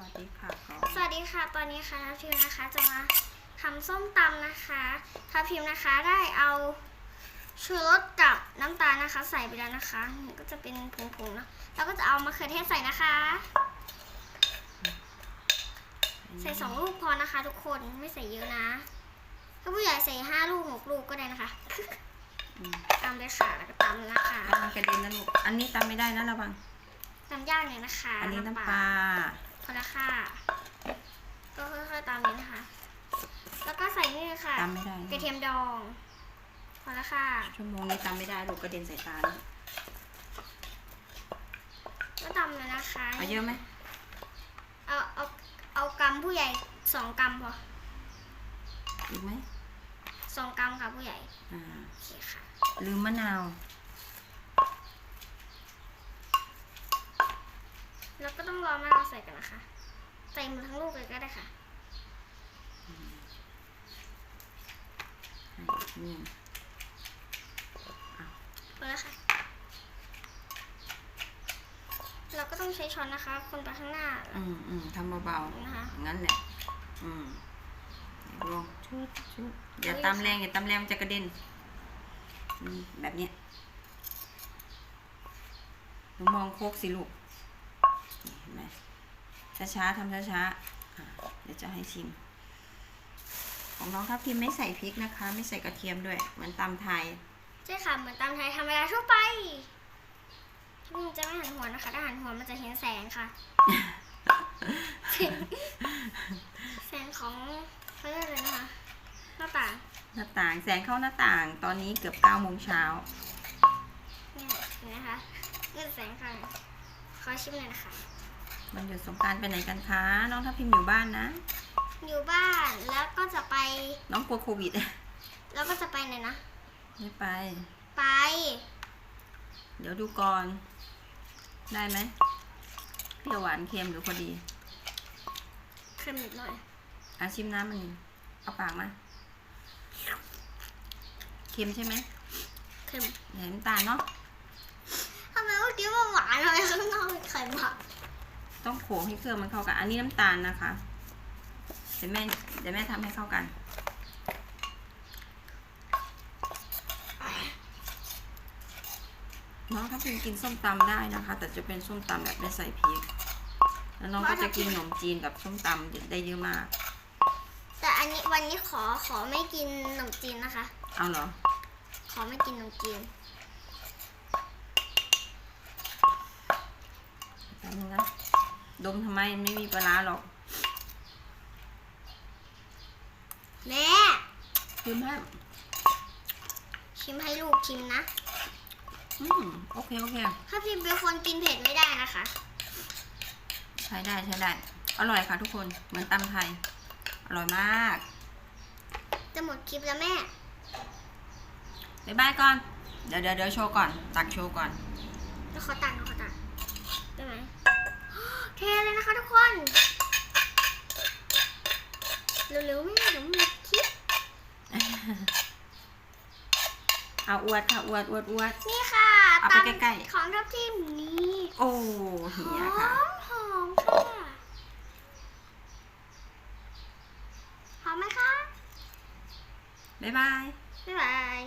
วัสดีค่ะก่อนสวัสดีค่ะ ตอนนี้ค่ะทัพทิมนะคะจะมาทำส้มตำนะคะทัพทิมนะคะได้เอาชูรสกับน้ำตาลนะคะ ใส่ไปแล้วนะคะนี่ก็จะเป็นผงๆนะแล้วก็จะเอามะเขือเทศใส่นะคะ ใส่สองลูกพอนะคะ ทุกคนไม่ใส่เยอะนะ ถ้าผู้ใหญ่ใส่ห้าลูกหกลูกก็ได้นะคะอืมตำเลยค่ะแล้วก็ตำนะคะระวังกระเด็นนะลูก อันนี้ตำไม่ได้นะระวังตำย่างเลยนะคะ อันนี้น้ำปลาพอ แล้วค่ะ ก็ค่อยๆตำนี้นะคะ แล้วก็ใส่นี่เลยค่ะตำไม่ได้กระเทียมดองพอแล้วค่ะ ชั่วโมงนี้ตำไม่ได้ลูกกระเด็นใส่ตานะก็ตำเลยนะคะเอาเยอะไหมเอาเอาเอากำผู้ใหญ่สองกำพออีกไหมสองกำค่ะผู้ใหญ่อ่าโอเคค่ะลืมมะนาว แล้วก็ต้องรอมะนาวใส่กันนะคะ ใส่หมดทั้งลูกเลยก็ได้ค่ะนี่พอแล้วค่ะ เราก็ต้องใช้ช้อนนะคะ คนไปข้างหน้า อืมอืมทำเบานะคะๆอย่างนั้นแหละ อืมลงชุดชุดอย่าตำแรงอย่าตำแรงมันจะกระเด็นอืมแบบเนี้ยหนูมองโคกสิลูกนี่เห็นไหม ช้าๆทำช้าๆอะเดี๋ยวจะให้ชิม ของน้องทับทิมไม่ใส่พริกนะคะ ไม่ใส่กระเทียมด้วย เหมือนตำไทย ใช่ค่ะ เหมือนตำไทยธรรมดาทั่วไปที่นี่จะไม่หันหัวนะคะ ถ้าหันหัวมันจะเห็นแสงค่ะ แสงของเขาเรียกอะไรนะคะ หน้าต่าง หน้าต่าง แสงเข้าหน้าต่าง ตอนนี้เกือบเก้าโมงเช้าเนี่ยเห็นไหมคะนี่แสงค่ะ ขอชิมหน่อยนะคะ มันหยุดสงกรารไปไหนกันคะ น้องทับทิมอยู่บ้านนะ อยู่บ้านแล้วก็จะไป น้องกลัวโควิด แล้วก็จะไปไหนนะ ไม่ไป ไป เดี๋ยวดูก่อน ได้ไหมเปรี้ยวหวานเค็มหรือพอดี เค็มนิดหน่อยอาชิมน้ำมันนี่เอาปากมา เค็มใช่ไหมเค็มอย่าให้น้ำตาลเนาะ ทำไมเมื่อกี้มันหวานเลยข้างนอกเป็นไข่หมัก ต้องโขลกให้เครื่องมันเข้ากัน อันนี้น้ำตาลนะคะเดี๋ยวแม่เดี๋ยวแม่ทำให้เข้ากันน้องถ้าเป็นกินส้มตำได้นะคะ แต่จะเป็นส้มตำแบบไม่ใส่พริกแล้วน้องก็จะกินขนมจีนกับส้มตำได้เยอะมาก แต่อันนี้วันนี้ขอขอไม่กินขนมจีนนะคะ เอาเหรอ ขอไม่กินขนมจีน แป๊บนึงนะ ดมทำไมไม่มีปลาร้าหรอกแม่ชิมให้ชิมให้ลูกชิมนะ อืมโอเค โอเค ถ้าพิมเป็นคนกินเผ็ดไม่ได้นะคะ ใช้ได้ใช้ได้ อร่อยค่ะทุกคน เหมือนตำไทย อร่อยมาก จะหมดคลิปแล้วแม่บ๊ายบายก่อน เดี๋ยวเดี๋ยวเดี๋ยวโชว์ก่อน ตักโชว์ก่อน แล้วขอตักขอตักได้ไหม เทเลยนะคะทุกคน เร็วๆแม่เดี๋ยวหมดคลิปเอาอวดค่ะอวดอวดอวด นี่ค่ะเอาไปใกล้ๆ ของทับทิมนี่โอ้หเหีอยค่ะ มหอมค่ะหอมไหมคะบ๊ายบาย บ๊ายบาย